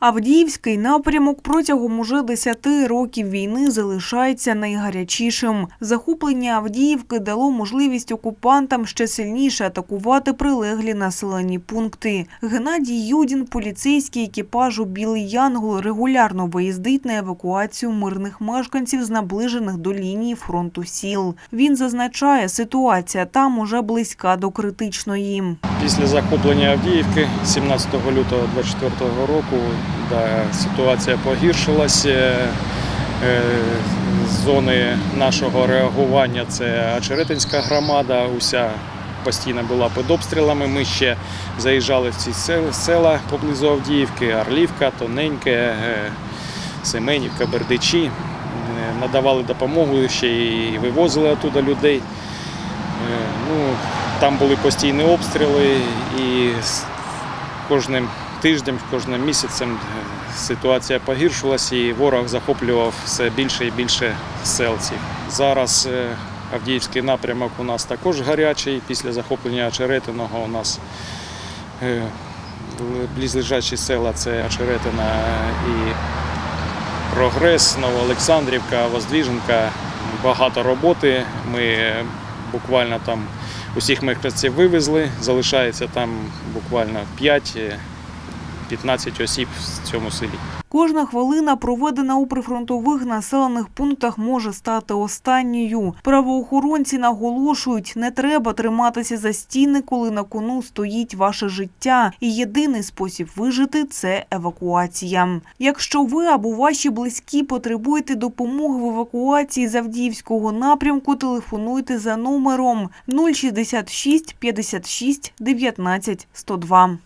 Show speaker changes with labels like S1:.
S1: Авдіївський напрямок протягом уже 10 років війни залишається найгарячішим. Захоплення Авдіївки дало можливість окупантам ще сильніше атакувати прилеглі населені пункти. Геннадій Юдін, поліцейський екіпажу Білий Янгол, регулярно виїздить на евакуацію мирних мешканців з наближених до лінії фронту сіл. Він зазначає, ситуація там уже близька до критичної.
S2: Після захоплення Авдіївки 17 лютого 2024 року да, ситуація погіршилася. Е, Зони нашого реагування це Очеретинська громада, уся постійно була під обстрілами. Ми ще заїжджали в ці села поблизу Авдіївки, Орлівка, Тоненьке, е, Семенівка, Бердичі. Е, Надавали допомогу, ще і вивозили оттуда людей. Е, Ну, там були постійні обстріли, і з кожним тижнем, кожним місяцем е, ситуація погіршувалася, і ворог захоплював все більше і більше сел цих. Зараз е, Авдіївський напрямок у нас також гарячий. Після захоплення Очеретиного у нас е, близлежачі села це Очеретина і Прогрес, Новоолександрівка, Воздвіженка. Багато роботи. Ми буквально там усіх мешканців вивезли. Залишається там буквально 5-15 осіб в цьому селі.
S1: Кожна хвилина, проведена у прифронтових населених пунктах, може стати останньою. Правоохоронці наголошують, не треба триматися за стіни, коли на кону стоїть ваше життя. І єдиний спосіб вижити це евакуація. Якщо ви або ваші близькі потребуєте допомоги в евакуації з Авдіївського напрямку, телефонуйте за номером 066 56 19 102.